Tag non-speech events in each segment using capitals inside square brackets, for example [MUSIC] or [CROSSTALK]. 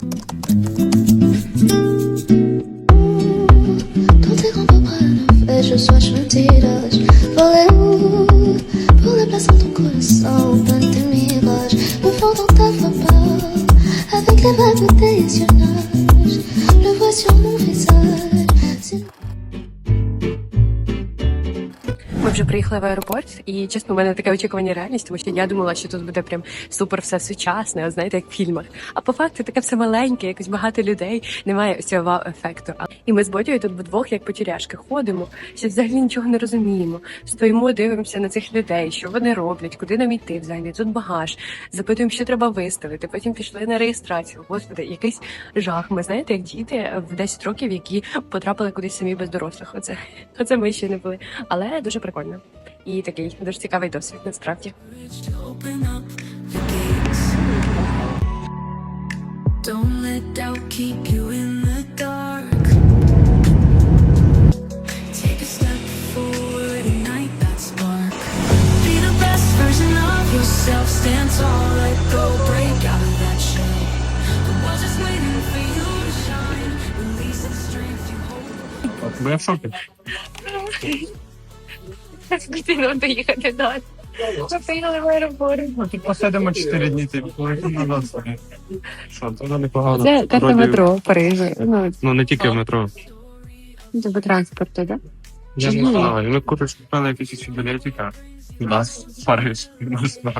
Thank you. Чесно, у мене таке очікування реальність, тому що я думала, що тут буде прям супер все сучасне, знаєте, як в фільмах. А по факту таке все маленьке, якось багато людей, немає цього вау-ефекту. І ми з Бодією тут вдвох, як потіряшки, ходимо, ще взагалі нічого не розуміємо. Стоїмо, дивимося на цих людей, що вони роблять, куди нам йти взагалі. Тут багаж, запитуємо, що треба виставити. Потім пішли на реєстрацію. Господи, якийсь жах. Ми знаєте, як діти в 10 років, які потрапили кудись самі без дорослих. Оце, оце ми ще не були. Але дуже прикольно. І такий дуже цікавий досвід насправді. Don't let doubt keep you in the dark. Take a step forward, ignite that spark. Be the best version of yourself. Stand tall, let go, break out of that shell. The world's just waiting for you to shine. Release the strength you hold. Бо в шокі. Спокійно доїхати далі. Ми приїхали в аеропорт. Ну, тут посидимо 4 дні, ти полетимо назад собі. Що, то непогано. Це карта Вроді- метро Парижу. Ну, Ну, не тільки в метро. тобі транспорту, так? Я Чи не ні? знаю. Ми, коротше, купили якісь білетика. Нас в Париж. Нас на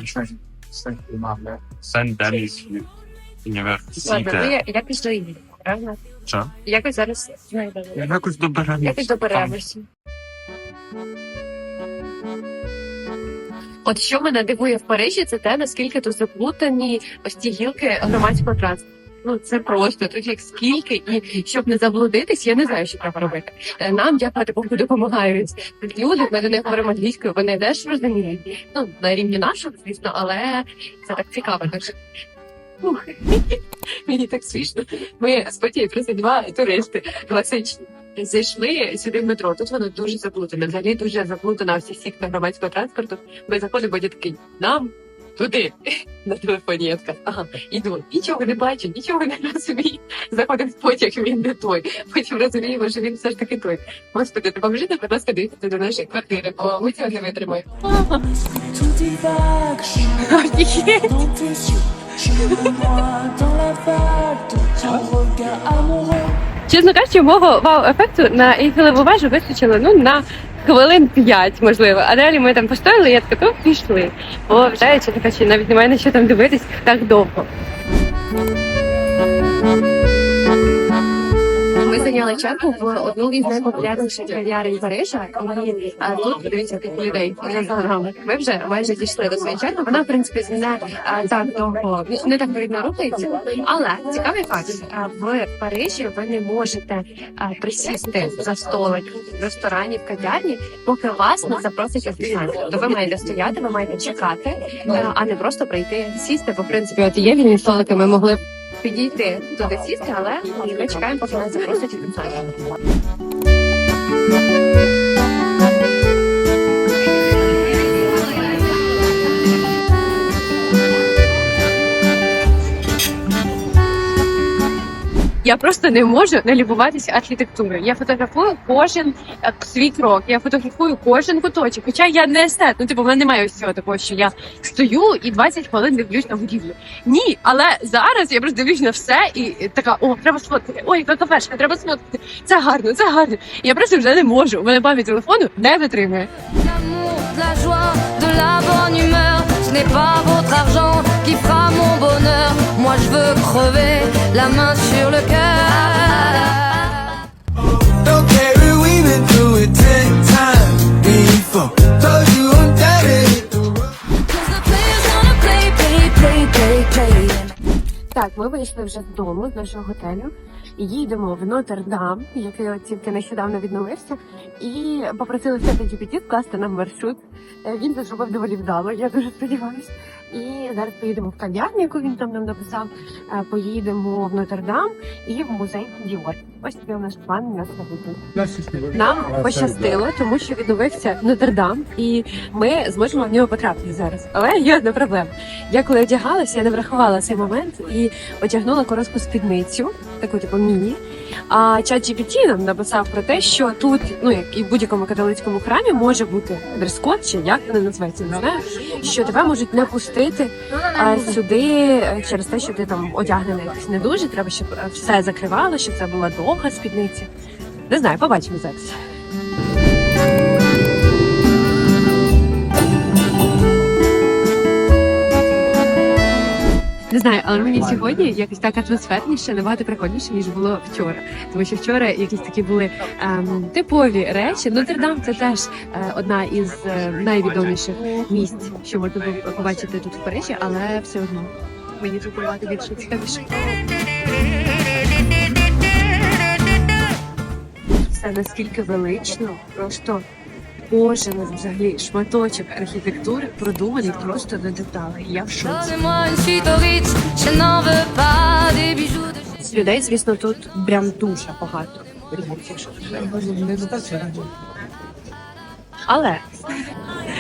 Сен-Деніс. Ладно, ну Університет. я, якось доїдемо, правильно? Що? Якось зараз знайдемо. Якось доберемося. Якось доберемося. От що мене дивує в Парижі, це те, наскільки тут заплутані ось ці гілки громадського транспорту. Ну це просто тут їх скільки, і щоб не заблудитись, я не знаю, що треба робити. Е, Нам дякувати Богу допомагають люди. Ми до них говоримо англійською. Вони теж розуміють. Ну на рівні нашого, звісно, але це так цікаво. Дуже. Ух, [LAUGHS] Мені так смішно. Ми з просто два туристи класичні. Зайшли сюди в метро. Тут воно дуже заплутане. Взагалі дуже заплутана всі сітка громадського транспорту. Ми заходимо, я такий нам туди [LAUGHS] на телефоні. Я така, ага, іду. Нічого не бачу, нічого не розумію. Заходимо в потяг, він не той. Потім розуміємо, що він все ж таки той. Господи, допоможи нам, будь ласка, доїхати до нашої квартири, бо ми цього не витримаємо. Чесно кажучи, мого вау-ефекту на Ейфелеву вистачило ну на хвилин 5, можливо. А далі ми там постояли, я така, то пішли. Бо вже, чесно кажучи, навіть немає на що там дивитись так довго. Ми зайняли чергу в одну із найпопулярніших кав'ярень Парижа. І а, тут подивіться тих людей за програми. Ми вже майже дійшли до своєї черги. Вона в принципі не а, так довго не так видно рухається. Але цікавий факт а, в Парижі ви не можете а, присісти за столик в ресторані, в кав'ярні, поки вас не запросить офіціант. Тобто ви маєте стояти, ви маєте чекати, а не просто прийти сісти. Бо в принципі, от є вільні столики, ми могли підійти туди сісти, але ми чекаємо, поки нас запросять Я просто не можу налюбуватися архітектурою. Я фотографую кожен е, свій крок, я фотографую кожен куточок. Хоча я не естет, ну типу, в мене немає ось цього такого, що я стою і 20 хвилин дивлюсь на будівлю. Ні, але зараз я просто дивлюсь на все і така, о, треба сфоткати. Ой, яка кафешка, треба сфоткати. Це гарно, це гарно. Я просто вже не можу. У мене пам'ять телефону не витримує. L'amour, de pas votre argent qui fera mon bonheur. Moi je veux crever la main sur le cœur. Don't care, we've been through it ten times before. Told you I'm the road. Cause the players gonna play, play, play, play, play. Так, ми вийшли вже з дому з нашого готелю їдемо в Нотр-Дам, який от тільки нещодавно відновився, і попросили все GPT вкласти нам маршрут. Е, Він це зробив доволі вдало, я дуже сподіваюся. І зараз поїдемо в кав'ярню, яку він там нам написав. е, Поїдемо в Нотр-Дам і в музей Діор. Ось такий у нас план на сьогодні. Нам пощастило, тому що відновився Нотр-Дам, і ми зможемо в нього потрапити зараз. Але є одна проблема. Я коли одягалася, я не врахувала цей момент і одягнула коротку спідницю, таку типу міні. А чат GPT нам написав про те, що тут, ну як і в будь-якому католицькому храмі, може бути дрес-код, чи як вони називаються, не знаю, що тебе можуть не пустити а, сюди е, через те, що ти там одягнений якось не дуже. Треба, щоб е, все закривало, щоб це була довга спідниця. Не знаю, побачимо зараз. Не знаю, але мені сьогодні якось так атмосферніше, набагато прикольніше, ніж було вчора. Тому що вчора якісь такі були ем, типові речі. Нотр-Дам це теж е, одна із е, найвідоміших місць, що можна було побачити тут в Парижі, але все одно мені тут бувати більше цікавіше. Все наскільки велично, просто кожен взагалі шматочок архітектури продуманий просто до деталей. Я в шоці. З людей, звісно, тут прям дуже багато. Але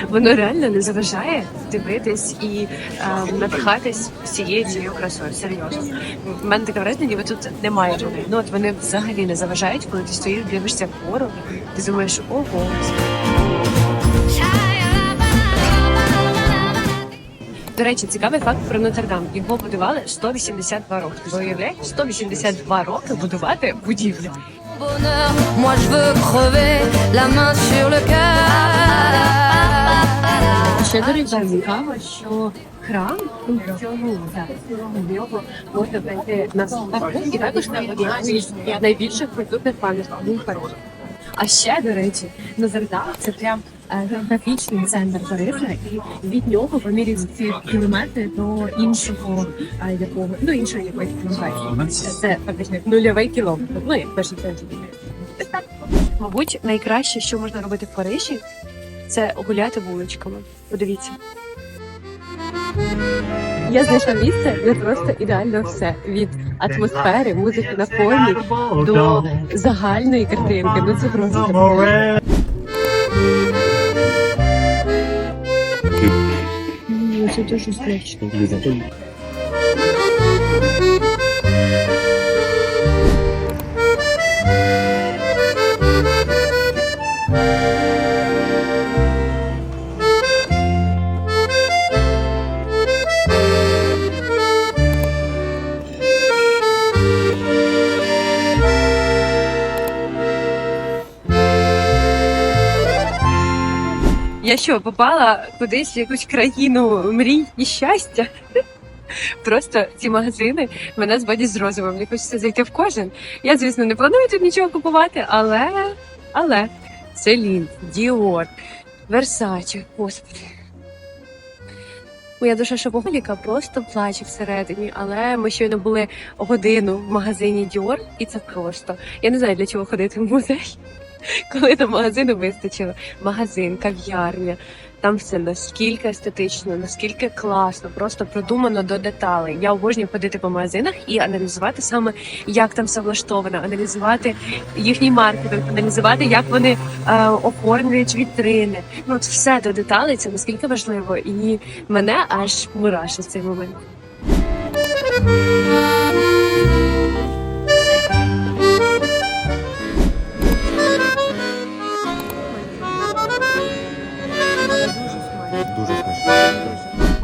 воно реально не заважає дивитись і е, надихатись всією цією красою. Серйозно. В мене таке враження, ніби тут немає людей. Ну от вони взагалі не заважають, коли ти стоїш, дивишся вгору, ти думаєш, ого. До речі, цікавий факт про Нотр-Дам. Його будували 182 роки. Ви уявляєте? 182 роки будувати будівлю. Moi je veux. Ще до речі, цікаво, що храм функціонує зараз. В нього можна пройти на і також на одна із найбільших культурних пам'яток. А ще, до речі, Нозердам це прям географічний центр Парижа, і від нього поміряють ці кілометри до іншого е, якого ну іншої якоїсь цивілізації. Це фактично нульовий кілометр. Ну як перший центр. Мабуть, найкраще, що можна робити в Парижі, це гуляти вуличками. Подивіться. Я знайшла місце, де просто ідеально все від атмосфери, музики на фоні до загальної картинки. Ну це просто. Це дуже страшно. Я що, попала кудись в якусь країну мрій і щастя? Просто ці магазини мене зводять з розумом. Мені хочеться зайти в кожен. Я, звісно, не планую тут нічого купувати, але але Селін, Діор, Версаче, господи. Моя душа шопоголіка просто плаче всередині, але ми щойно були годину в магазині Діор, і це просто. Я не знаю, для чого ходити в музей, коли до магазину вистачило. Магазин, кав'ярня. Там все наскільки естетично, наскільки класно, просто продумано до деталей. Я обожнюю ходити по магазинах і аналізувати саме, як там все влаштовано, аналізувати їхній маркетинг, аналізувати, як вони е, оформлюють вітрини. Ну от все до деталей, це наскільки важливо, і мене аж мурашить цей момент.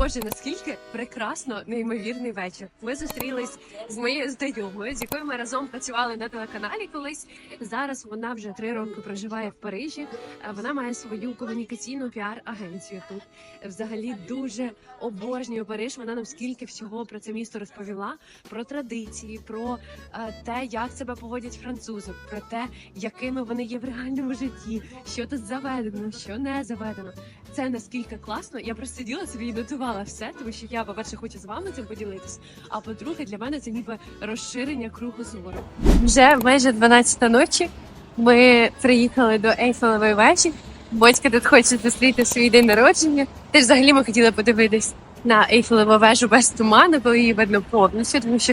Боже, наскільки прекрасно, неймовірний вечір. Ми зустрілись з моєю знайомою, з якою ми разом працювали на телеканалі колись. Зараз вона вже три роки проживає в Парижі. Е, Вона має свою комунікаційну піар-агенцію тут. Взагалі дуже обожнює Париж. Вона нам скільки всього про це місто розповіла, про традиції, про е, те, як себе поводять французи, про те, якими вони є в реальному житті, що тут заведено, що не заведено. Це наскільки класно. Я просто сиділа собі і нотувала все, тому що я, по-перше, хочу з вами цим поділитись. А по-друге, для мене це ніби розширення кругу зору. Вже майже 12 ночі. Ми приїхали до Ейфелевої вежі. Батька тут хоче зустріти свій день народження. Теж взагалі ми хотіли подивитись на Ейфелеву вежу без туману, бо її видно повністю, тому що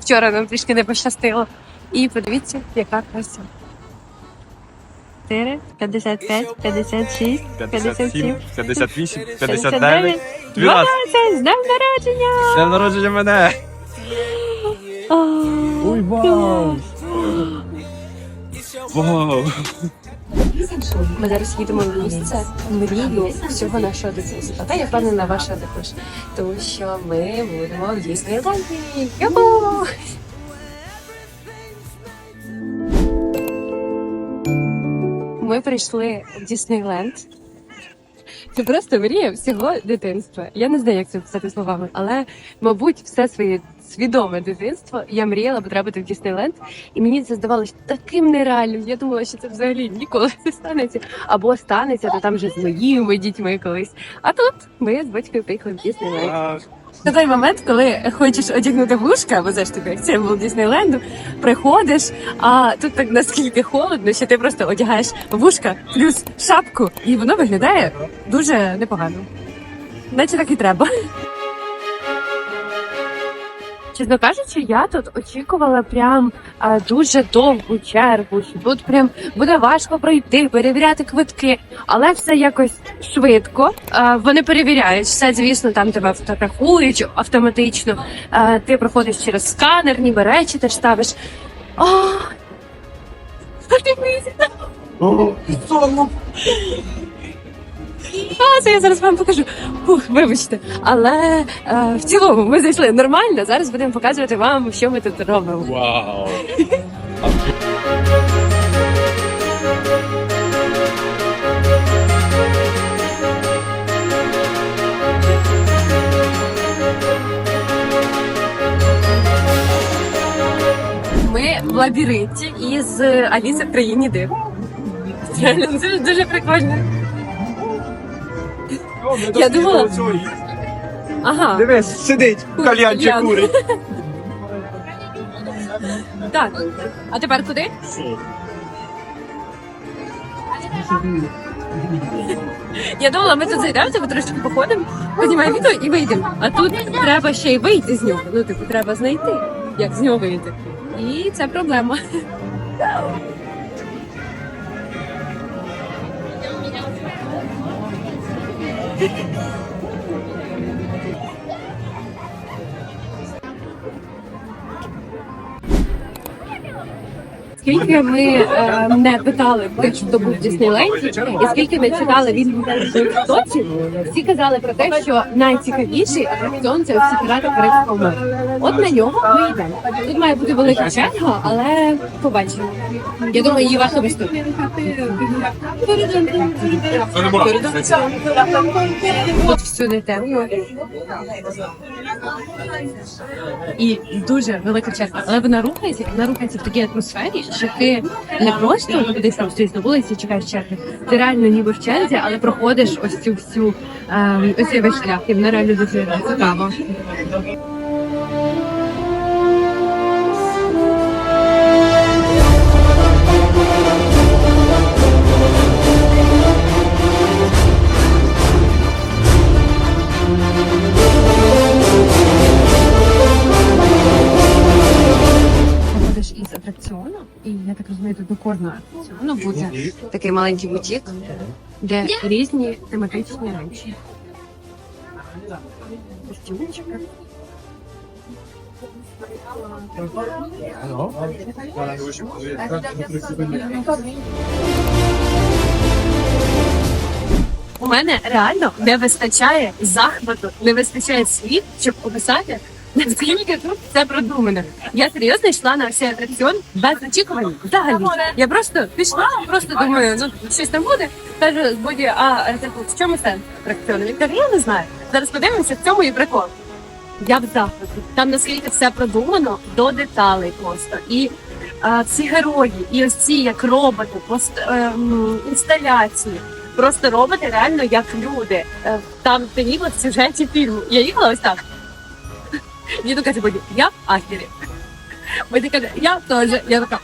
вчора нам трішки не пощастило. І подивіться, яка краса. 4, 55, 56, 57, 58, 59, 12. 20, з днем народження! Днем народження мене! Ой, вау! Вау! Ми зараз їдемо в місце мрію всього нашого дитинства. Та я впевнена, ваша також. Тому що ми будемо в Діснейленді. Юху! Ми прийшли в Діснейленд. Це просто мрія всього дитинства. Я не знаю, як це писати словами, але, мабуть, все своє свідоме дитинство я мріяла потрапити в Діснейленд, і мені це здавалося таким нереальним. Я думала, що це взагалі ніколи не станеться. Або станеться, то там вже з моїми дітьми колись. А тут ми з батькою приїхали в Діснейленд. Це той момент, коли хочеш одягнути вушка, бо ж тобі як символ Діснейленду, приходиш, а тут так наскільки холодно, що ти просто одягаєш вушка плюс шапку, і воно виглядає дуже непогано. Наче так і треба. Чесно кажучи, я тут очікувала прям а, дуже довгу чергу. що Тут прям буде важко пройти, перевіряти квитки, але все якось швидко. А, вони перевіряють все, звісно, там тебе фотографують автоматично. А, ти проходиш через сканер, ніби речі теж ставиш. О, подивися. А, це я зараз вам покажу. Фух, вибачте. Але е, в цілому ми зайшли нормально. Зараз будемо показувати вам, що ми тут робимо. Вау! Ми в лабіринті із Аліси в країні див. Дуже, дуже прикольно. Я думала. Ага, Дивись, сидить, кальянчик кальян. курить. так. А тепер куди? Я думала, ми тут зайдемо, трошки походимо, познімаємо відео і вийдемо. А тут треба ще й вийти з нього. Ну, типу, треба знайти, як з нього вийти. І це проблема. big Скільки ми е, не питали хто був в Діснейленді, і скільки не читали відгуків хлопців, всі казали про те, що найцікавіший атракціон це всі пірати Карибського моря. От на нього ми йдемо. Тут має бути велика черга, але побачимо. Я думаю, її варто виступити. Тут всюди темно. І дуже велика черга. Але вона рухається, вона рухається в такій атмосфері, що ти не просто кудись там стоїш на вулиці, чекаєш черги. Ти реально ніби в черзі, але проходиш ось цю всю ем, ось цей весь шлях. І вона реально дуже цікава. Атракціону, і я так розумію, тут до кожного атракціону буде такий маленький бутік, де різні тематичні речі. Костюмчики. У мене реально не вистачає захвату, не вистачає слів, щоб описати, наскільки тут це продумано. Я серйозно йшла на цей атракціон без очікувань. Взагалі. Я просто пішла, просто думаю, ну щось там буде. Кажу, Боді, а е, типу, в чому сенс атракціону? Він каже, я не знаю. Зараз подивимося, в цьому і прикол. Я в захваті. Там наскільки все продумано до деталей просто. І а, ці герої, і ось ці як роботи, пост, ем, інсталяції. Просто роботи реально як люди. Е, Там ти ніби в сюжеті фільму. Я їхала ось так. Діду только сегодня я в ахері. Боді каже, я тоже. Я така.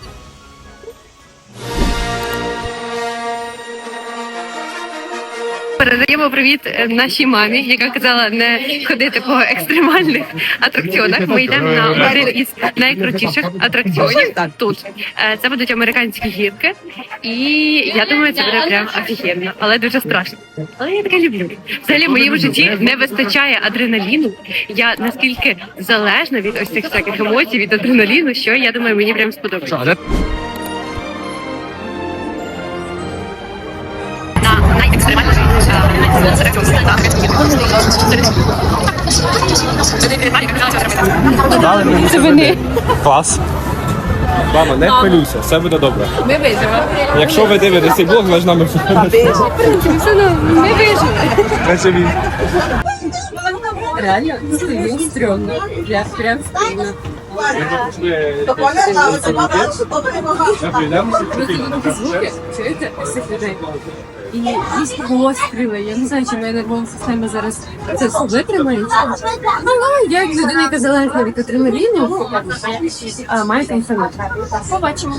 Передаємо привіт е, нашій мамі, яка казала не ходити по екстремальних атракціонах. Ми йдемо на один із найкрутіших атракціонів тут. Е, Це будуть американські гірки, і я думаю, це буде прям офігенно, але дуже страшно. Але я таке люблю. Взагалі в моєму житті не вистачає адреналіну. Я наскільки залежна від ось цих всяких емоцій, від адреналіну, що я думаю, мені прям сподобається. Це вони. Клас. Мама, не хвилюйся, все буде добре. Ми виживемо. Якщо ви дивитесь цей блог, ви ж нами Все ми виживемо. Реально, він стрьомно. Я прям стильно. звуки, чуєте, цих людей. І якісь постріли, я не знаю, чи моя нервова система зараз це все витримає. Але я як людина, яка залежна від адреналіну, а, маю. Побачимо.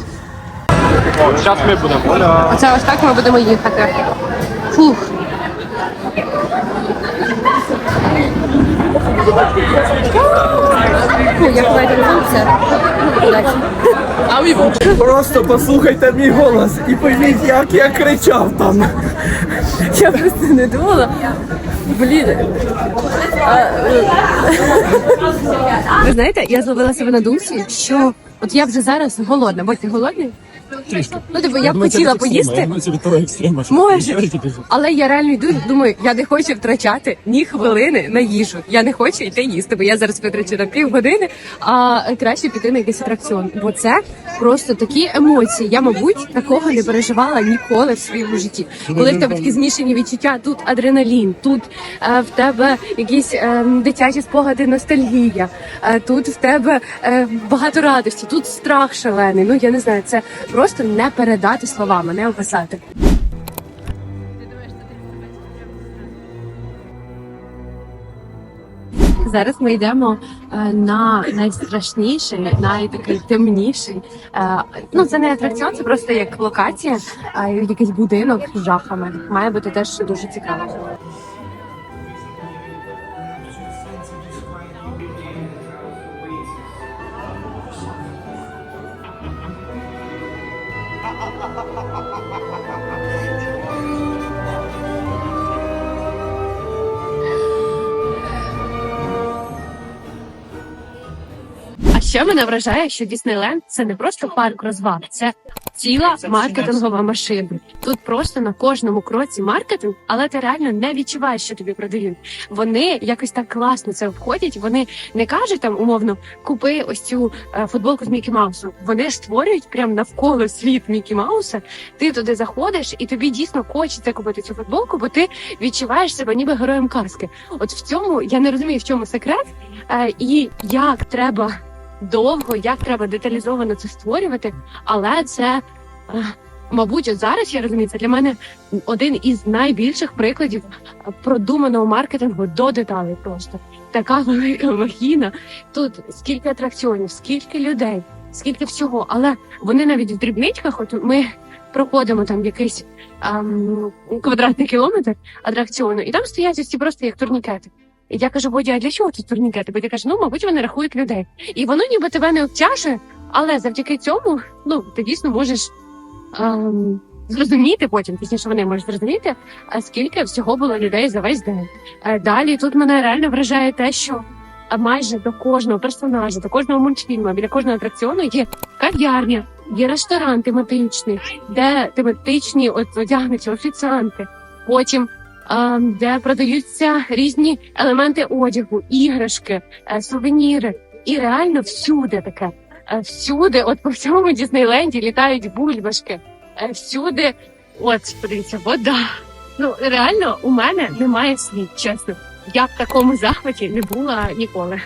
Зараз ми будемо. Оце ось так ми будемо їхати. Фух. Фу, як ви Просто послухайте мій голос і пойміть, як я кричав там. Я просто не думала. Блін. Ви знаєте, я зловила себе на думці, що от я вже зараз голодна. Бо ти голодний? Ну, типу, я б хотіла поїсти. Може. Але я реально йду думаю, я не хочу втрачати ні хвилини на їжу. Я не хочу йти їсти, бо я зараз витрачу на півгодини, а краще піти на якийсь атракціон. Бо це просто такі емоції. Я, мабуть, такого не переживала ніколи в своєму житті. Коли в тебе такі змішані відчуття, тут адреналін, тут е, в тебе якісь е, дитячі спогади, ностальгія, е, тут в тебе е, багато радості, тут страх шалений. Ну я не знаю, це просто не передати словами, не описати. Зараз ми йдемо е, на найстрашніший, найтакий темніший. е, Ну це не атракціон, це просто як локація, е, якийсь будинок з жахами. Має бути теж дуже цікаво. Мене вражає, що Діснейленд це не просто парк розваг, це ціла маркетингова машина. Тут просто на кожному кроці маркетинг, але ти реально не відчуваєш, що тобі продають. Вони якось так класно це обходять. Вони не кажуть там умовно купи ось цю е, футболку з Мікі Маусом. Вони створюють прямо навколо світ Мікі Мауса. Ти туди заходиш, і тобі дійсно хочеться купити цю футболку, бо ти відчуваєш себе ніби героєм казки. От в цьому я не розумію, в чому секрет, е, і як треба довго, як треба деталізовано це створювати, але це. е, Мабуть, от зараз я розумію, це для мене один із найбільших прикладів продуманого маркетингу до деталей. Просто така велика махіна. Тут скільки атракціонів, скільки людей, скільки всього. Але вони навіть в дрібничках, от ми проходимо там якийсь ем, квадратний кілометр атракціону, і там стоять ці просто як турнікети. Я кажу, Бодя, а для чого тут турнікети? Бодя каже, ну, мабуть, вони рахують людей. І воно ніби тебе не обтяжує, але завдяки цьому, ну, ти дійсно можеш ем, зрозуміти потім, пізніше вони можуть зрозуміти, а скільки всього було людей за весь день. Е, далі тут мене реально вражає те, що а, майже до кожного персонажа, до кожного мультфільму, біля кожного атракціону є кав'ярня, є ресторан тематичний, де тематичні от одягнуті офіціанти. Потім де продаються різні елементи одягу, іграшки, е, сувеніри. І реально всюди таке. Е, Всюди, от по всьому Діснейленді літають бульбашки. Е, Всюди, от подивіться, вода. Ну реально у мене немає слів, чесно. Я в такому захваті не була ніколи.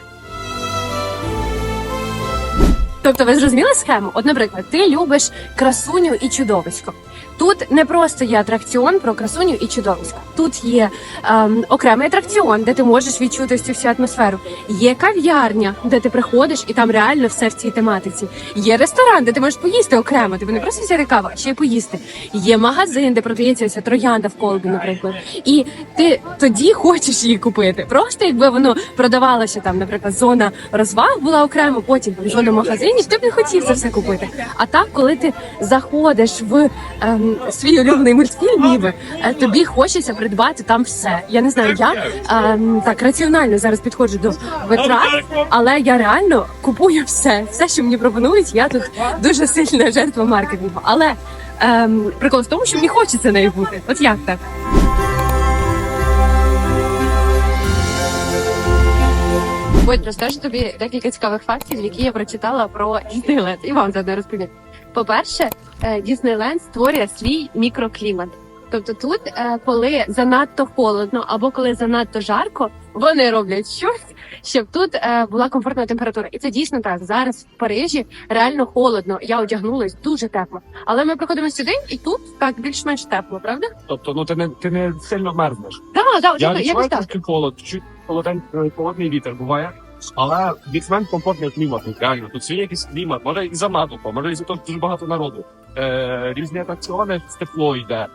Тобто, ви зрозуміли схему? От, наприклад, ти любиш красуню і чудовисько. Тут не просто є атракціон про красуню і чудовиська. Тут є ем, окремий атракціон, де ти можеш відчути цю всю атмосферу. Є кав'ярня, де ти приходиш, і там реально все в цій тематиці. Є ресторан, де ти можеш поїсти окремо. Ти не просто взяти каву, а ще й поїсти. Є магазин, де продається ця троянда в колбі, наприклад. І ти тоді хочеш її купити. Просто якби воно продавалося там, наприклад, зона розваг була окремо, потім зона магазинів, ти б не хотів це все купити. А так, коли ти заходиш в ем, свій улюблений мультфільм, ніби е, тобі хочеться придбати там все. Я не знаю, я ем, так раціонально зараз підходжу до витрат, але я реально купую все. Все, що мені пропонують, я тут дуже сильна жертва маркетингу. Але ем, прикол в тому, що мені хочеться нею бути. От як так? Будь розкажу тобі декілька цікавих фактів, які я прочитала про Діснейленд. І вам заодно розповім. По-перше, е, Діснейленд створює свій мікроклімат. Тобто тут, е, коли занадто холодно або коли занадто жарко, вони роблять щось, щоб тут е, була комфортна температура. І це дійсно так. Зараз в Парижі реально холодно. Я одягнулась дуже тепло. Але ми приходимо сюди, і тут так більш-менш тепло, правда? Тобто, ну ти не ти не сильно мерзнеш. Так, так, Я якось відчуваю так. трошки холод, чуть холоден, холодний вітер буває. Але Діснейленд комфортний клімат, реально. Тут свій якийсь клімат, може і за натовпом, може і за того, дуже багато народу. Е, різні атракціони, тепло йде.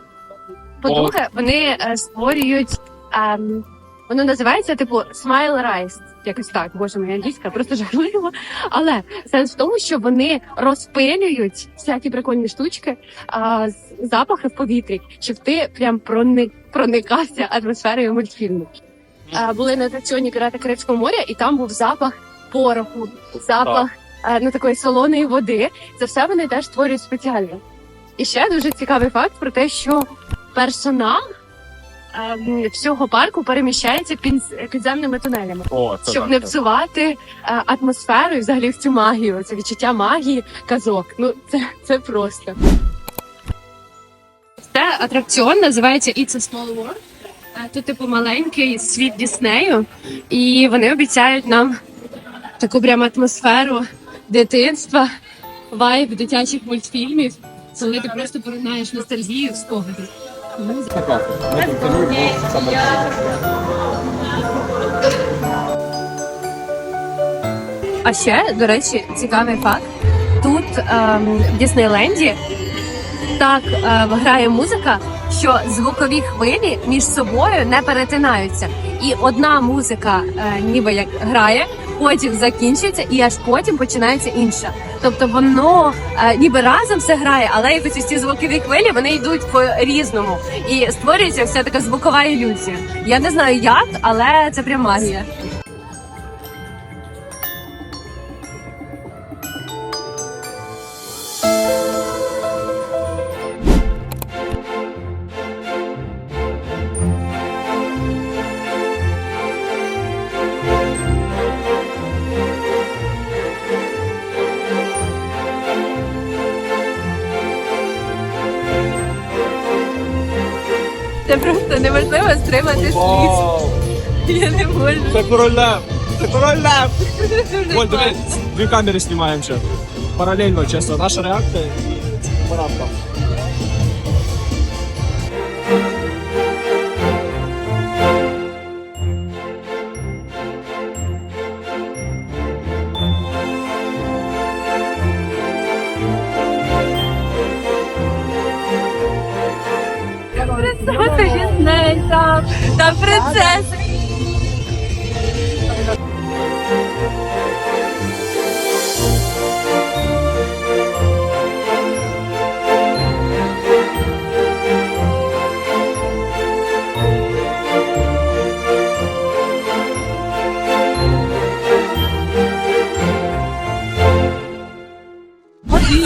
По-друге, вони е, створюють. ем, воно називається типу Smile Rise. Якось так, боже моя англійська, просто жахливо. Але сенс в тому, що вони розпилюють всякі прикольні штучки, а, з- запахи в повітрі, щоб ти прям проник, проникався атмосферою мультфільму. А, були на атракціоні Пірати Карибського моря, і там був запах пороху, запах е, ну, такої солоної води. Це все вони теж створюють спеціально. І ще дуже цікавий факт про те, що персонал ем, всього парку переміщається під підземними тунелями, О, це щоб так, не псувати е, атмосферу і взагалі цю магію, це відчуття магії казок. Ну це, це просто. Це атракціон називається It's a Small World. Е, Тут типу маленький світ Діснею, і вони обіцяють нам таку прямо атмосферу дитинства, вайб дитячих мультфільмів, коли ти просто поринаєш ностальгію в спогади. А ще, до речі, цікавий факт. Тут ем, в Діснейленді так е, грає музика, що звукові хвилі між собою не перетинаються. І одна музика е, ніби як грає, потім закінчується, і аж потім починається інша. Тобто воно е, ніби разом все грає, але якось ці звукові хвилі вони йдуть по різному. І створюється вся така звукова ілюзія. Я не знаю як, але це прям магія. Стримати сліз. Я не можу. Це король лев! Це король лев! [LAUGHS] Ой, дивись, дві камери знімаємо ще. Паралельно, чесно, наша реакція там принцеса.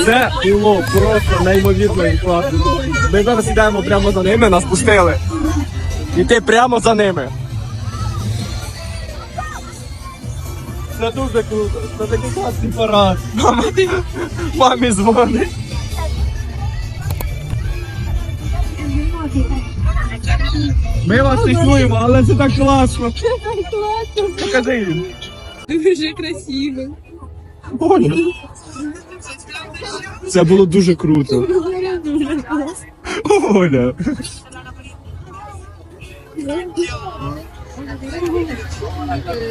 Це було просто неймовірно і класно. Ми зараз йдемо прямо за ними, нас пустили. Іти прямо за ними. Це дуже круто. Це такий класний парад. Мама, мамі дзвонить. Ми вас існуємо, але це так класно. Це так класно. Покажи їм. Дуже красиво. Оля. Це було дуже круто. Оля.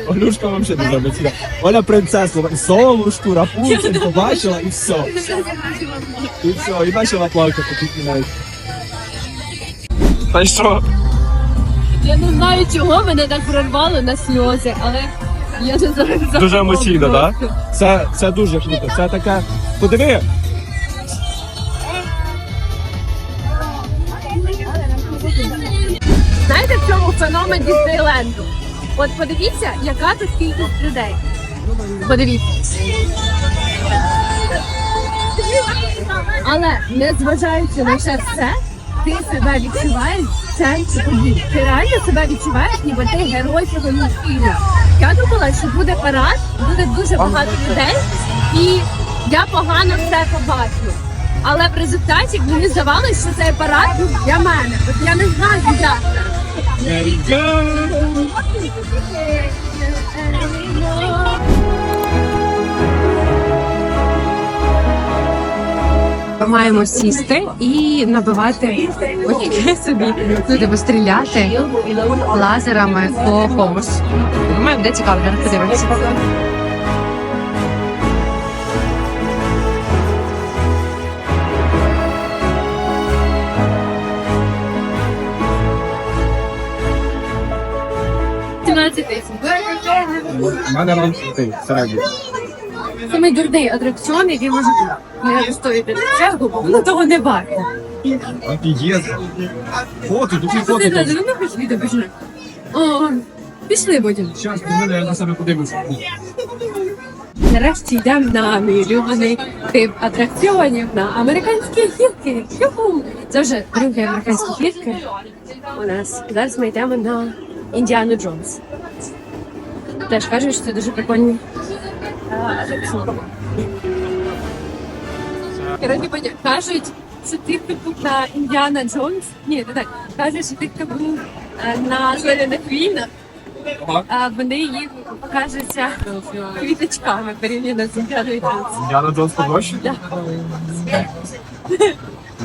Олюшка вообще не заметила. Оля принцесса, Солушку, Рапунцель побачила і все. І все, і почала плакати тільки навіть. Та й що? Я не знаю, чого мене так прорвало на сльози, але я не зараз Дуже емоційно, так? Це, це дуже круто. Це таке. Подиви, Феномен Діснейленду? От подивіться, яка тут кількість людей. Подивіться. Але незважаючи на все це, ти себе відчуваєш в центрі. Ти реально себе відчуваєш, ніби ти герой цього мультфільму. Я думала, що буде парад, буде дуже багато людей, і я погано все побачу. Але в результаті мені здавалося, що цей парад був для мене. От я не знаю, як це. Маємо сісти і набивати очки собі, ну, типу стріляти лазерами по комусь. Думаю, буде цікаво, зараз подивимося. Мене вам ти, середньо. Самий дурний атракціон, який може не стоїти на чергу, бо воно того не варто. Офігезно. Фото, тут і фото. Ти тут. не любиш пішли? О, пішли потім. Щас, піду, я на себе подивлюся. Нарешті йдемо на мій улюблений тип атракціонів на американські гірки. Юху! Це вже другі американські гірки у нас. Зараз ми йдемо на Індіану Джонс. Теж кажуть, що це дуже прикольні. Коротше, кажуть, що ти типу на Індіана Джонс. Ні, не так. Кажуть, що ти типу на зоряних війнах. Ага. А вони їм покажуться квіточками порівняно з Індіаною Джонс. Я на Джонс? Да.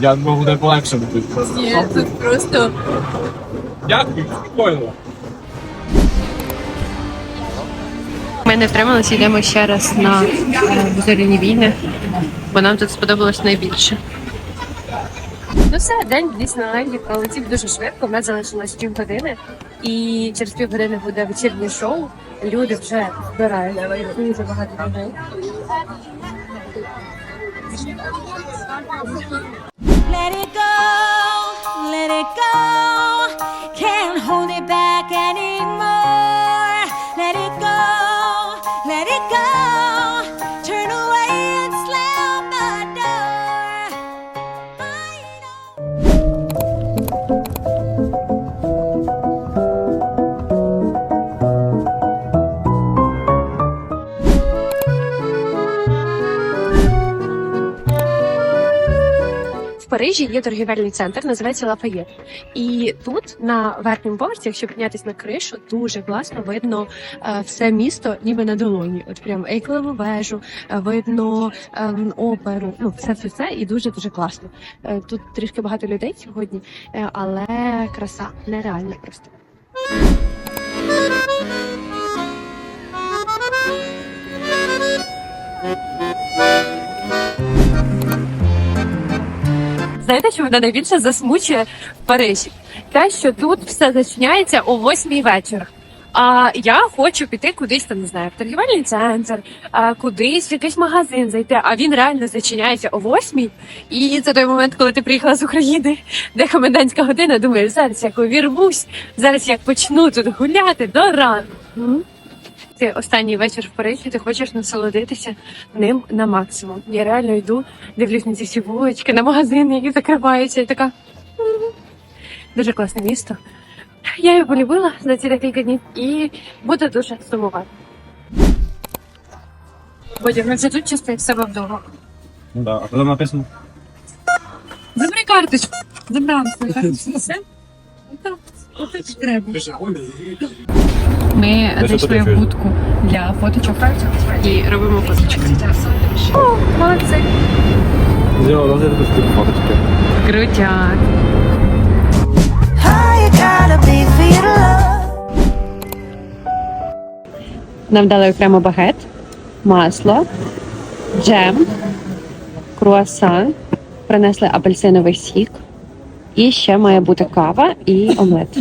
Я думав, буде полегше буде. Ні, тут просто Дякую, прикольно. Ми не втрималися, йдемо ще раз на е, зоряні війни, бо нам тут сподобалось найбільше. Ну все, день в Діснейленді пролетів дуже швидко. У нас залишилось півгодини, і через півгодини буде вечірнє шоу. Люди вже збирають дуже багато людей. Let it go, let it go. Can't hold it back Парижі є торгівельний центр, називається Лафаєт. І тут на верхньому поверсі, якщо піднятися на кришу, дуже класно видно е, все місто, ніби на долоні. От прям Ейклеву вежу, е, видно ем, оперу. Ну, все все все і дуже дуже класно. Е, тут трішки багато людей сьогодні, але краса нереальна просто. Знаєте, що мене найбільше засмучує в Парижі? Те, що тут все зачиняється о восьмій вечора. А я хочу піти кудись там, не знаю, в торгівельний центр, а кудись в якийсь магазин зайти. А він реально зачиняється о восьмій. І це той момент, коли ти приїхала з України, де комендантська година. Думаю, зараз як увірвусь, зараз як почну тут гуляти до ранку. Ти останній вечір в Парижі, ти хочеш насолодитися ним на максимум. Я реально йду, дивлюсь на ці всі вулички, на магазини, які закриваються, і така. Дуже класне місто. Я його полюбила за ці декілька днів і буду дуже сумувати. Бодя, ми вже тут в себе вдома. Да, а потім написано. Забери карточку. Забрала свою карточку. Все? Отак треба. Ми знайшли будку для фоточок і робимо фоточки. О, молодці! Крутяк! Нам дали окремо багет, масло, джем, круасан, принесли апельсиновий сік. І ще має бути кава і омлет.